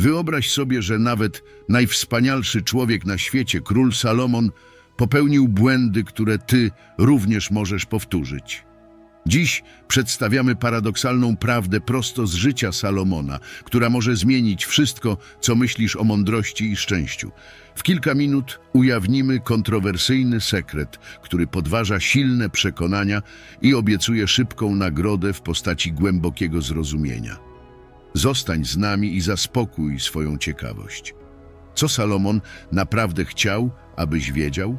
Wyobraź sobie, że nawet najwspanialszy człowiek na świecie, król Salomon, popełnił błędy, które ty również możesz powtórzyć. Dziś przedstawiamy paradoksalną prawdę prosto z życia Salomona, która może zmienić wszystko, co myślisz o mądrości i szczęściu. W kilka minut ujawnimy kontrowersyjny sekret, który podważa silne przekonania i obiecuje szybką nagrodę w postaci głębokiego zrozumienia. Zostań z nami i zaspokój swoją ciekawość. Co Salomon naprawdę chciał, abyś wiedział?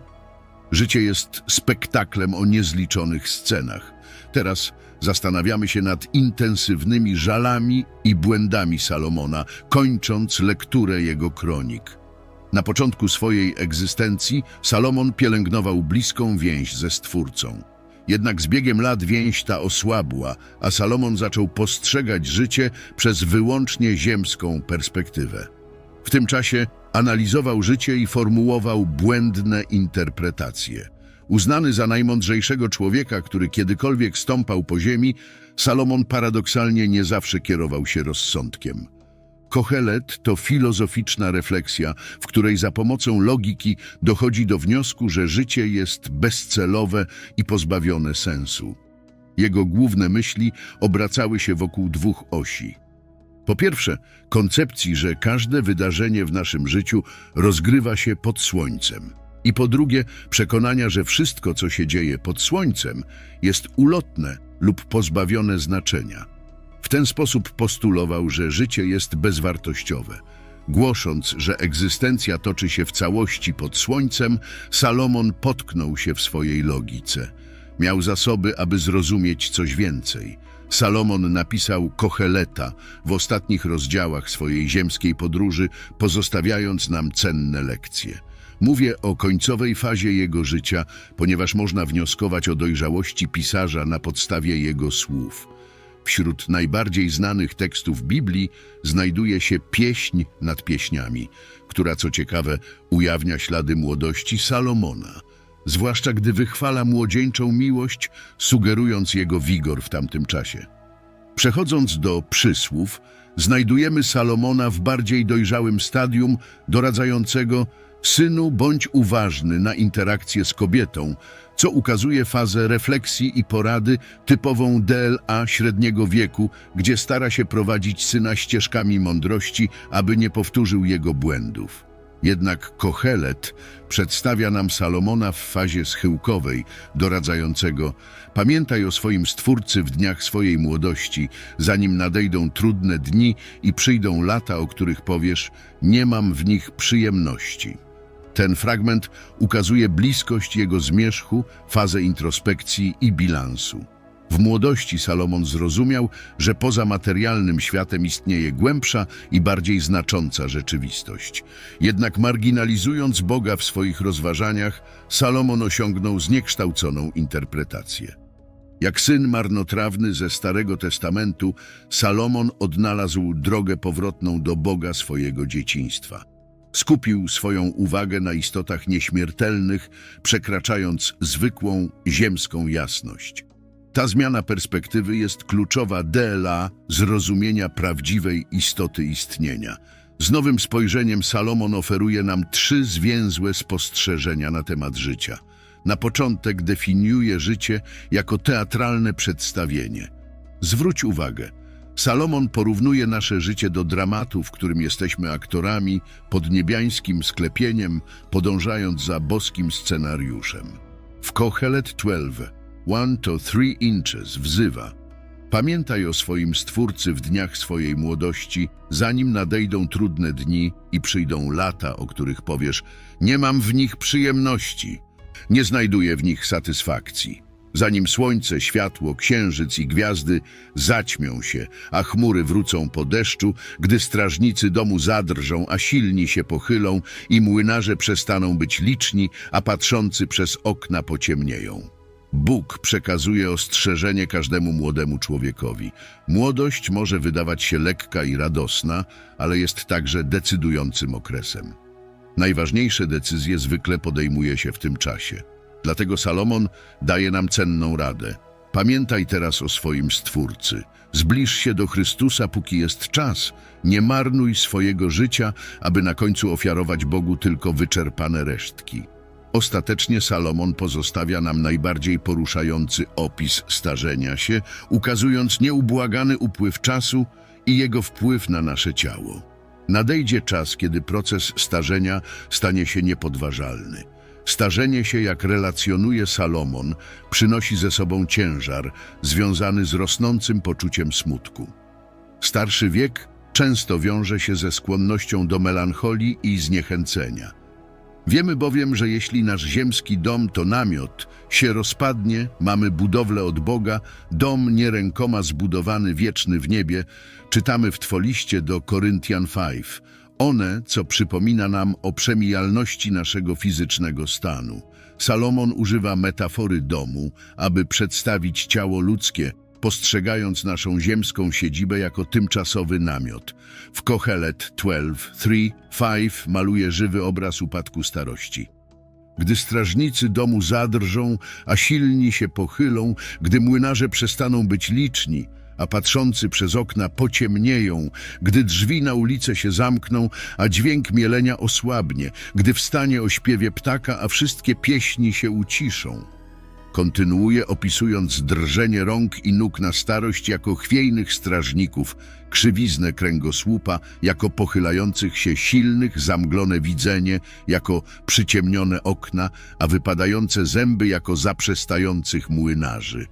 Życie jest spektaklem o niezliczonych scenach. Teraz zastanawiamy się nad intensywnymi żalami i błędami Salomona, kończąc lekturę jego kronik. Na początku swojej egzystencji Salomon pielęgnował bliską więź ze Stwórcą. Jednak z biegiem lat więź ta osłabła, a Salomon zaczął postrzegać życie przez wyłącznie ziemską perspektywę. W tym czasie analizował życie i formułował błędne interpretacje. Uznany za najmądrzejszego człowieka, który kiedykolwiek stąpał po ziemi, Salomon paradoksalnie nie zawsze kierował się rozsądkiem. Kohelet to filozoficzna refleksja, w której za pomocą logiki dochodzi do wniosku, że życie jest bezcelowe i pozbawione sensu. Jego główne myśli obracały się wokół dwóch osi. Po pierwsze, koncepcji, że każde wydarzenie w naszym życiu rozgrywa się pod słońcem. I po drugie, przekonania, że wszystko, co się dzieje pod słońcem, jest ulotne lub pozbawione znaczenia. W ten sposób postulował, że życie jest bezwartościowe. Głosząc, że egzystencja toczy się w całości pod słońcem, Salomon potknął się w swojej logice. Miał zasoby, aby zrozumieć coś więcej. Salomon napisał Kocheleta w ostatnich rozdziałach swojej ziemskiej podróży, pozostawiając nam cenne lekcje. Mówię o końcowej fazie jego życia, ponieważ można wnioskować o dojrzałości pisarza na podstawie jego słów. Wśród najbardziej znanych tekstów Biblii znajduje się Pieśń nad pieśniami, która co ciekawe ujawnia ślady młodości Salomona, zwłaszcza gdy wychwala młodzieńczą miłość, sugerując jego wigor w tamtym czasie. Przechodząc do przysłów, znajdujemy Salomona w bardziej dojrzałym stadium doradzającego Synu, bądź uważny na interakcję z kobietą, co ukazuje fazę refleksji i porady typową DLA średniego wieku, gdzie stara się prowadzić syna ścieżkami mądrości, aby nie powtórzył jego błędów. Jednak Kohelet przedstawia nam Salomona w fazie schyłkowej, doradzającego Pamiętaj o swoim Stwórcy w dniach swojej młodości, zanim nadejdą trudne dni i przyjdą lata, o których powiesz Nie mam w nich przyjemności. Ten fragment ukazuje bliskość jego zmierzchu, fazę introspekcji i bilansu. W młodości Salomon zrozumiał, że poza materialnym światem istnieje głębsza i bardziej znacząca rzeczywistość. Jednak marginalizując Boga w swoich rozważaniach, Salomon osiągnął zniekształconą interpretację. Jak syn marnotrawny ze Starego Testamentu, Salomon odnalazł drogę powrotną do Boga swojego dzieciństwa. Skupił swoją uwagę na istotach nieśmiertelnych, przekraczając zwykłą ziemską jasność. Ta zmiana perspektywy jest kluczowa dla zrozumienia prawdziwej istoty istnienia. Z nowym spojrzeniem Salomon oferuje nam trzy zwięzłe spostrzeżenia na temat życia. Na początek definiuje życie jako teatralne przedstawienie. Zwróć uwagę, Salomon porównuje nasze życie do dramatu, w którym jesteśmy aktorami pod niebiańskim sklepieniem, podążając za boskim scenariuszem. W Kohelet 12, 1 to 3 inches wzywa Pamiętaj o swoim Stwórcy w dniach swojej młodości, zanim nadejdą trudne dni i przyjdą lata, o których powiesz Nie mam w nich przyjemności, nie znajduję w nich satysfakcji. Zanim słońce, światło, księżyc i gwiazdy zaćmią się, a chmury wrócą po deszczu, gdy strażnicy domu zadrżą, a silni się pochylą i młynarze przestaną być liczni, a patrzący przez okna pociemnieją. Bóg przekazuje ostrzeżenie każdemu młodemu człowiekowi. Młodość może wydawać się lekka i radosna, ale jest także decydującym okresem. Najważniejsze decyzje zwykle podejmuje się w tym czasie. Dlatego Salomon daje nam cenną radę. Pamiętaj teraz o swoim Stwórcy. Zbliż się do Chrystusa, póki jest czas. Nie marnuj swojego życia, aby na końcu ofiarować Bogu tylko wyczerpane resztki. Ostatecznie Salomon pozostawia nam najbardziej poruszający opis starzenia się, ukazując nieubłagany upływ czasu i jego wpływ na nasze ciało. Nadejdzie czas, kiedy proces starzenia stanie się niepodważalny. Starzenie się, jak relacjonuje Salomon, przynosi ze sobą ciężar związany z rosnącym poczuciem smutku. Starszy wiek często wiąże się ze skłonnością do melancholii i zniechęcenia. Wiemy bowiem, że jeśli nasz ziemski dom to namiot, się rozpadnie, mamy budowlę od Boga, dom nie rękoma zbudowany wieczny w niebie, czytamy w Twoliście do Koryntian 5. One, co przypomina nam o przemijalności naszego fizycznego stanu. Salomon używa metafory domu, aby przedstawić ciało ludzkie, postrzegając naszą ziemską siedzibę jako tymczasowy namiot. W Kohelet 12:3-5 maluje żywy obraz upadku starości. Gdy strażnicy domu zadrżą, a silni się pochylą, gdy młynarze przestaną być liczni, a patrzący przez okna pociemnieją, gdy drzwi na ulicę się zamkną, a dźwięk mielenia osłabnie, gdy wstanie o śpiewie ptaka, a wszystkie pieśni się uciszą. Kontynuuje opisując drżenie rąk i nóg na starość jako chwiejnych strażników, krzywiznę kręgosłupa jako pochylających się silnych, zamglone widzenie jako przyciemnione okna, a wypadające zęby jako zaprzestających młynarzy.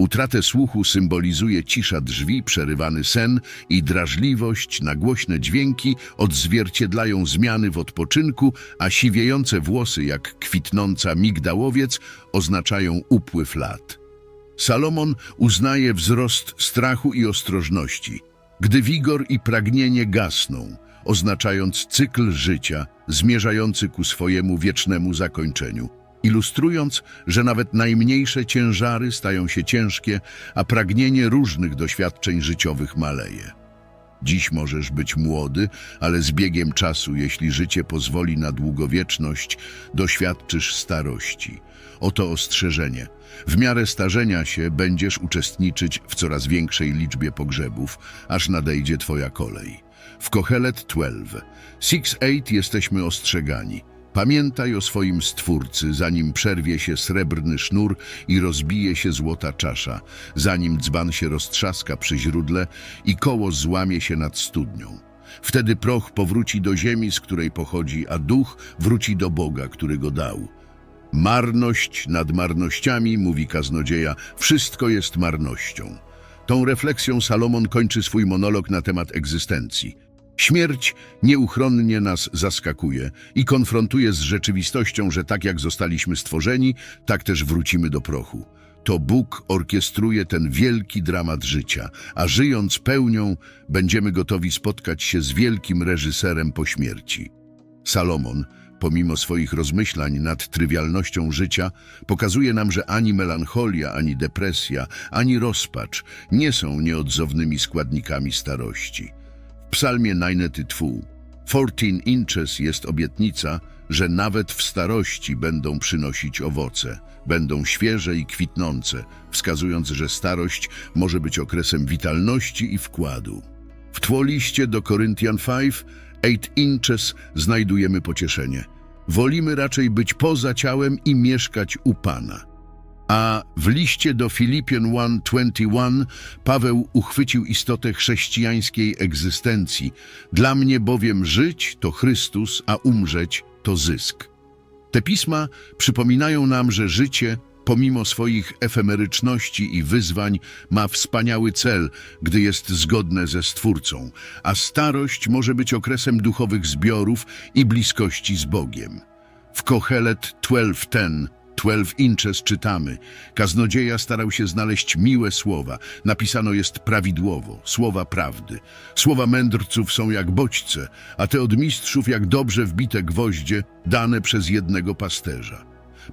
Utratę słuchu symbolizuje cisza drzwi, przerywany sen i drażliwość na głośne dźwięki odzwierciedlają zmiany w odpoczynku, a siwiejące włosy jak kwitnąca migdałowiec oznaczają upływ lat. Salomon uznaje wzrost strachu i ostrożności, gdy wigor i pragnienie gasną, oznaczając cykl życia zmierzający ku swojemu wiecznemu zakończeniu ilustrując, że nawet najmniejsze ciężary stają się ciężkie, a pragnienie różnych doświadczeń życiowych maleje. Dziś możesz być młody, ale z biegiem czasu, jeśli życie pozwoli na długowieczność, doświadczysz starości. Oto ostrzeżenie. W miarę starzenia się będziesz uczestniczyć w coraz większej liczbie pogrzebów, aż nadejdzie twoja kolej. W Kohelet 12, 6-8 jesteśmy ostrzegani. Pamiętaj o swoim Stwórcy, zanim przerwie się srebrny sznur i rozbije się złota czasza, zanim dzban się roztrzaska przy źródle i koło złamie się nad studnią. Wtedy proch powróci do ziemi, z której pochodzi, a duch wróci do Boga, który go dał. Marność nad marnościami, mówi kaznodzieja, wszystko jest marnością. Tą refleksją Salomon kończy swój monolog na temat egzystencji. Śmierć nieuchronnie nas zaskakuje i konfrontuje z rzeczywistością, że tak jak zostaliśmy stworzeni, tak też wrócimy do prochu. To Bóg orkiestruje ten wielki dramat życia, a żyjąc pełnią, będziemy gotowi spotkać się z wielkim reżyserem po śmierci. Salomon, pomimo swoich rozmyślań nad trywialnością życia, pokazuje nam, że ani melancholia, ani depresja, ani rozpacz nie są nieodzownymi składnikami starości. Psalmie 92 14 inches jest obietnica, że nawet w starości będą przynosić owoce, będą świeże i kwitnące, wskazując, że starość może być okresem witalności i wkładu. W tłoliście do Koryntian 5, 8 inches znajdujemy pocieszenie. Wolimy raczej być poza ciałem i mieszkać u Pana. A w liście do Filipian 1:21 Paweł uchwycił istotę chrześcijańskiej egzystencji. Dla mnie bowiem żyć to Chrystus, a umrzeć to zysk. Te pisma przypominają nam, że życie, pomimo swoich efemeryczności i wyzwań, ma wspaniały cel, gdy jest zgodne ze Stwórcą, a starość może być okresem duchowych zbiorów i bliskości z Bogiem. W Kohelet 12:10 12 inches czytamy. Kaznodzieja starał się znaleźć miłe słowa. Napisano jest prawidłowo, słowa prawdy. Słowa mędrców są jak bodźce, a te od mistrzów jak dobrze wbite gwoździe, dane przez jednego pasterza.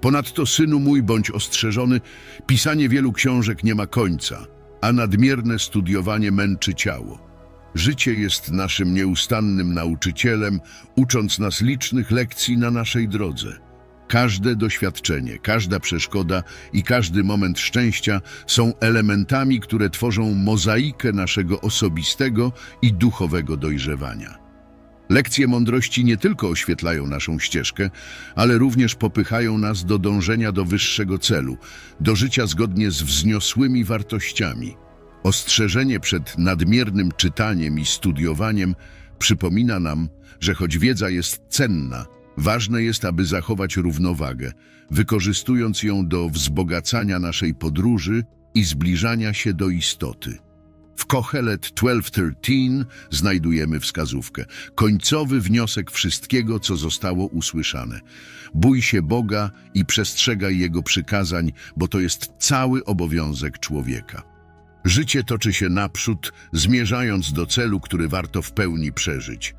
Ponadto, synu mój, bądź ostrzeżony, pisanie wielu książek nie ma końca, a nadmierne studiowanie męczy ciało. Życie jest naszym nieustannym nauczycielem, ucząc nas licznych lekcji na naszej drodze. Każde doświadczenie, każda przeszkoda i każdy moment szczęścia są elementami, które tworzą mozaikę naszego osobistego i duchowego dojrzewania. Lekcje mądrości nie tylko oświetlają naszą ścieżkę, ale również popychają nas do dążenia do wyższego celu, do życia zgodnie z wzniosłymi wartościami. Ostrzeżenie przed nadmiernym czytaniem i studiowaniem przypomina nam, że choć wiedza jest cenna, ważne jest, aby zachować równowagę, wykorzystując ją do wzbogacania naszej podróży i zbliżania się do istoty. W Kohelet 12.13 znajdujemy wskazówkę. Końcowy wniosek wszystkiego, co zostało usłyszane. Bój się Boga i przestrzegaj Jego przykazań, bo to jest cały obowiązek człowieka. Życie toczy się naprzód, zmierzając do celu, który warto w pełni przeżyć.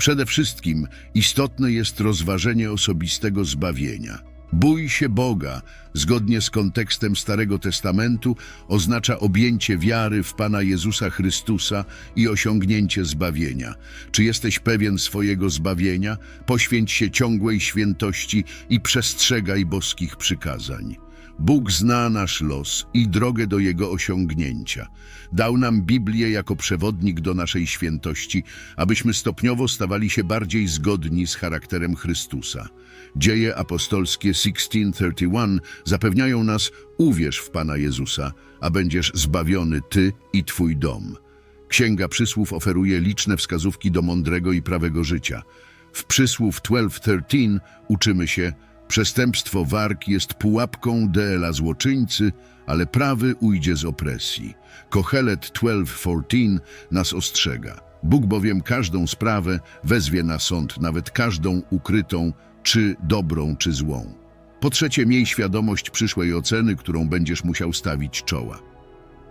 Przede wszystkim istotne jest rozważenie osobistego zbawienia. Bój się Boga, zgodnie z kontekstem Starego Testamentu, oznacza objęcie wiary w Pana Jezusa Chrystusa i osiągnięcie zbawienia. Czy jesteś pewien swojego zbawienia? Poświęć się ciągłej świętości i przestrzegaj boskich przykazań. Bóg zna nasz los i drogę do jego osiągnięcia. Dał nam Biblię jako przewodnik do naszej świętości, abyśmy stopniowo stawali się bardziej zgodni z charakterem Chrystusa. Dzieje apostolskie 16:31 zapewniają nas: uwierz w Pana Jezusa, a będziesz zbawiony ty i twój dom. Księga Przysłów oferuje liczne wskazówki do mądrego i prawego życia. W Przysłów 12:13 uczymy się: Przestępstwo warg jest pułapką Deela złoczyńcy, ale prawy ujdzie z opresji. Kohelet 12:14 nas ostrzega. Bóg bowiem każdą sprawę wezwie na sąd, nawet każdą ukrytą, czy dobrą, czy złą. Po trzecie, miej świadomość przyszłej oceny, którą będziesz musiał stawić czoła.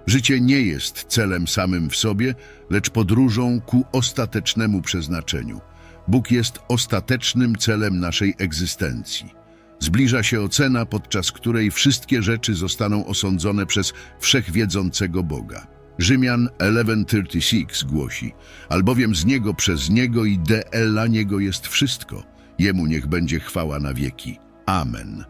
Życie nie jest celem samym w sobie, lecz podróżą ku ostatecznemu przeznaczeniu. Bóg jest ostatecznym celem naszej egzystencji. Zbliża się ocena, podczas której wszystkie rzeczy zostaną osądzone przez wszechwiedzącego Boga. Rzymian 11:36 głosi: Albowiem z niego, przez niego i dla niego jest wszystko. Jemu niech będzie chwała na wieki. Amen.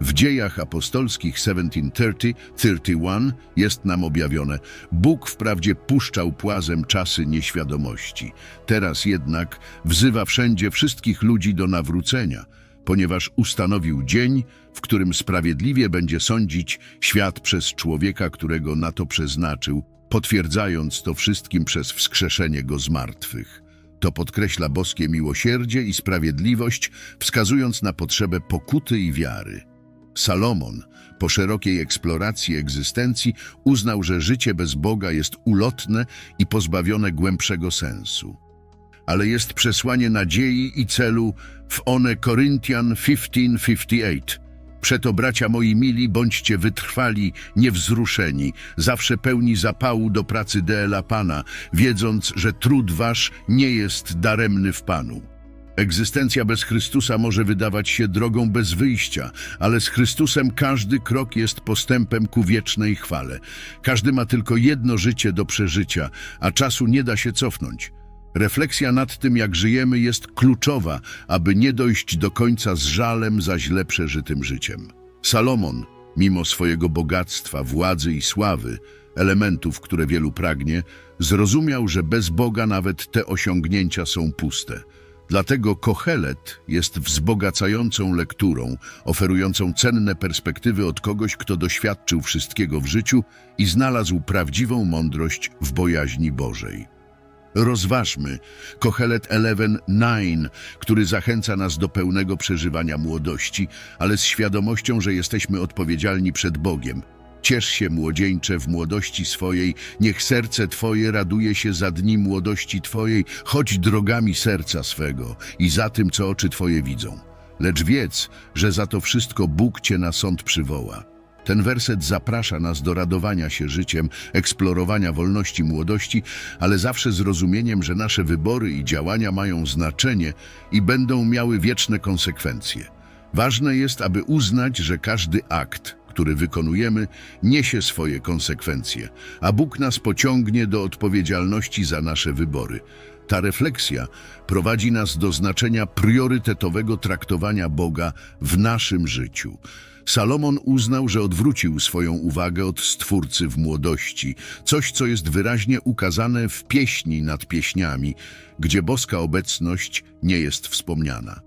W dziejach apostolskich 1730-31 jest nam objawione, Bóg wprawdzie puszczał płazem czasy nieświadomości, teraz jednak wzywa wszędzie wszystkich ludzi do nawrócenia, ponieważ ustanowił dzień, w którym sprawiedliwie będzie sądzić świat przez człowieka, którego na to przeznaczył, potwierdzając to wszystkim przez wskrzeszenie go z martwych. To podkreśla boskie miłosierdzie i sprawiedliwość, wskazując na potrzebę pokuty i wiary. Salomon, po szerokiej eksploracji egzystencji, uznał, że życie bez Boga jest ulotne i pozbawione głębszego sensu. Ale jest przesłanie nadziei i celu w one Koryntian 15:58. Przeto, bracia moi mili, bądźcie wytrwali, niewzruszeni, zawsze pełni zapału do pracy Deela Pana, wiedząc, że trud wasz nie jest daremny w Panu. Egzystencja bez Chrystusa może wydawać się drogą bez wyjścia, ale z Chrystusem każdy krok jest postępem ku wiecznej chwale. Każdy ma tylko jedno życie do przeżycia, a czasu nie da się cofnąć. Refleksja nad tym, jak żyjemy, jest kluczowa, aby nie dojść do końca z żalem za źle przeżytym życiem. Salomon, mimo swojego bogactwa, władzy i sławy, elementów, które wielu pragnie, zrozumiał, że bez Boga nawet te osiągnięcia są puste. Dlatego Kohelet jest wzbogacającą lekturą, oferującą cenne perspektywy od kogoś, kto doświadczył wszystkiego w życiu i znalazł prawdziwą mądrość w bojaźni Bożej. Rozważmy Kohelet 11.9, który zachęca nas do pełnego przeżywania młodości, ale z świadomością, że jesteśmy odpowiedzialni przed Bogiem. Ciesz się, młodzieńcze, w młodości swojej, niech serce Twoje raduje się za dni młodości Twojej, chodź drogami serca swego i za tym, co oczy Twoje widzą. Lecz wiedz, że za to wszystko Bóg Cię na sąd przywoła. Ten werset zaprasza nas do radowania się życiem, eksplorowania wolności młodości, ale zawsze z rozumieniem, że nasze wybory i działania mają znaczenie i będą miały wieczne konsekwencje. Ważne jest, aby uznać, że każdy akt, który wykonujemy, niesie swoje konsekwencje, a Bóg nas pociągnie do odpowiedzialności za nasze wybory. Ta refleksja prowadzi nas do znaczenia priorytetowego traktowania Boga w naszym życiu. Salomon uznał, że odwrócił swoją uwagę od Stwórcy w młodości, coś, co jest wyraźnie ukazane w pieśni nad pieśniami, gdzie boska obecność nie jest wspomniana.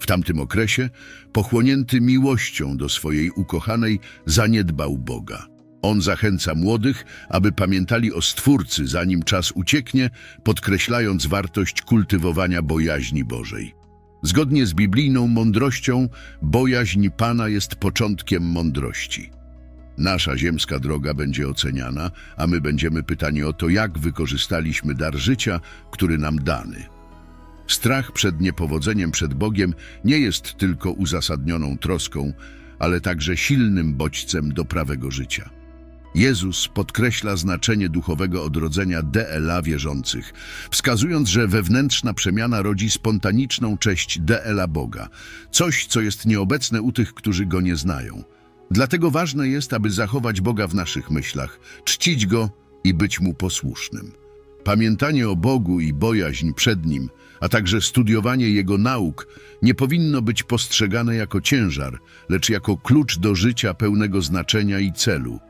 W tamtym okresie, pochłonięty miłością do swojej ukochanej, zaniedbał Boga. On zachęca młodych, aby pamiętali o Stwórcy, zanim czas ucieknie, podkreślając wartość kultywowania bojaźni Bożej. Zgodnie z biblijną mądrością, bojaźń Pana jest początkiem mądrości. Nasza ziemska droga będzie oceniana, a my będziemy pytani o to, jak wykorzystaliśmy dar życia, który nam dany. Strach przed niepowodzeniem przed Bogiem nie jest tylko uzasadnioną troską, ale także silnym bodźcem do prawego życia. Jezus podkreśla znaczenie duchowego odrodzenia DLA wierzących, wskazując, że wewnętrzna przemiana rodzi spontaniczną cześć DLA Boga, coś, co jest nieobecne u tych, którzy Go nie znają. Dlatego ważne jest, aby zachować Boga w naszych myślach, czcić Go i być Mu posłusznym. Pamiętanie o Bogu i bojaźń przed Nim, a także studiowanie Jego nauk nie powinno być postrzegane jako ciężar, lecz jako klucz do życia pełnego znaczenia i celu.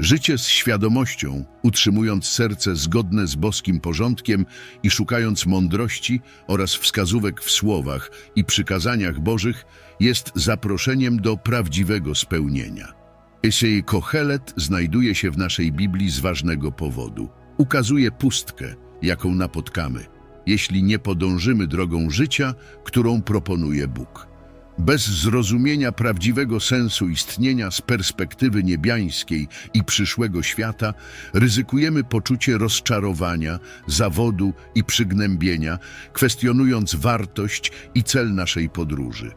Życie z świadomością, utrzymując serce zgodne z boskim porządkiem i szukając mądrości oraz wskazówek w słowach i przykazaniach Bożych, jest zaproszeniem do prawdziwego spełnienia. Esej Kohelet znajduje się w naszej Biblii z ważnego powodu. Ukazuje pustkę, jaką napotkamy, jeśli nie podążymy drogą życia, którą proponuje Bóg. Bez zrozumienia prawdziwego sensu istnienia z perspektywy niebiańskiej i przyszłego świata, ryzykujemy poczucie rozczarowania, zawodu i przygnębienia, kwestionując wartość i cel naszej podróży.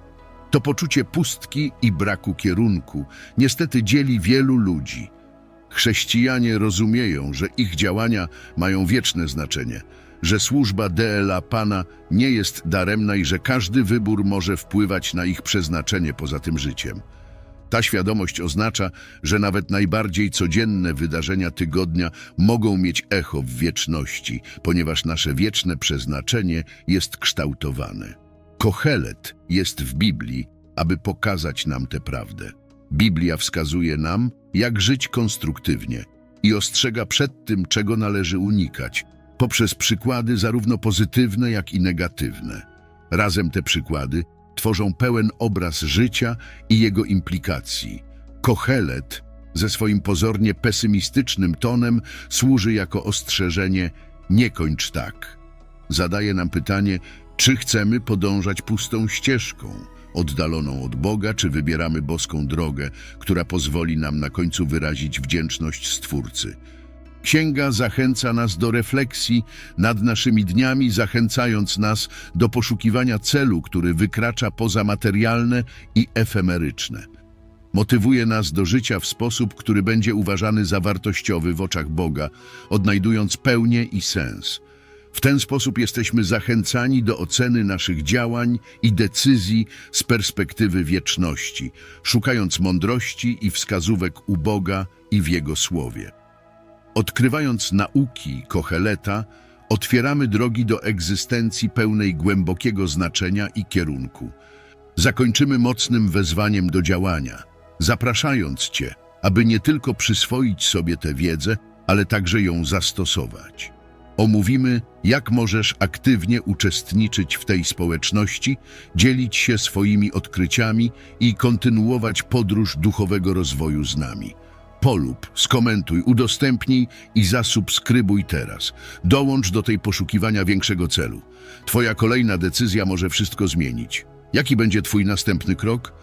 To poczucie pustki i braku kierunku niestety dzieli wielu ludzi. Chrześcijanie rozumieją, że ich działania mają wieczne znaczenie, że służba DLA Pana nie jest daremna i że każdy wybór może wpływać na ich przeznaczenie poza tym życiem. Ta świadomość oznacza, że nawet najbardziej codzienne wydarzenia tygodnia mogą mieć echo w wieczności, ponieważ nasze wieczne przeznaczenie jest kształtowane. Kohelet jest w Biblii, aby pokazać nam tę prawdę. Biblia wskazuje nam, jak żyć konstruktywnie i ostrzega przed tym, czego należy unikać, poprzez przykłady zarówno pozytywne, jak i negatywne. Razem te przykłady tworzą pełen obraz życia i jego implikacji. Kohelet ze swoim pozornie pesymistycznym tonem służy jako ostrzeżenie nie kończ tak. Zadaje nam pytanie, czy chcemy podążać pustą ścieżką, oddaloną od Boga, czy wybieramy boską drogę, która pozwoli nam na końcu wyrazić wdzięczność Stwórcy. Księga zachęca nas do refleksji nad naszymi dniami, zachęcając nas do poszukiwania celu, który wykracza poza materialne i efemeryczne. Motywuje nas do życia w sposób, który będzie uważany za wartościowy w oczach Boga, odnajdując pełnię i sens. W ten sposób jesteśmy zachęcani do oceny naszych działań i decyzji z perspektywy wieczności, szukając mądrości i wskazówek u Boga i w Jego Słowie. Odkrywając nauki Koheleta, otwieramy drogi do egzystencji pełnej głębokiego znaczenia i kierunku. Zakończymy mocnym wezwaniem do działania, zapraszając Cię, aby nie tylko przyswoić sobie tę wiedzę, ale także ją zastosować. Omówimy, jak możesz aktywnie uczestniczyć w tej społeczności, dzielić się swoimi odkryciami i kontynuować podróż duchowego rozwoju z nami. Polub, skomentuj, udostępnij i zasubskrybuj teraz. Dołącz do tej poszukiwania większego celu. Twoja kolejna decyzja może wszystko zmienić. Jaki będzie Twój następny krok?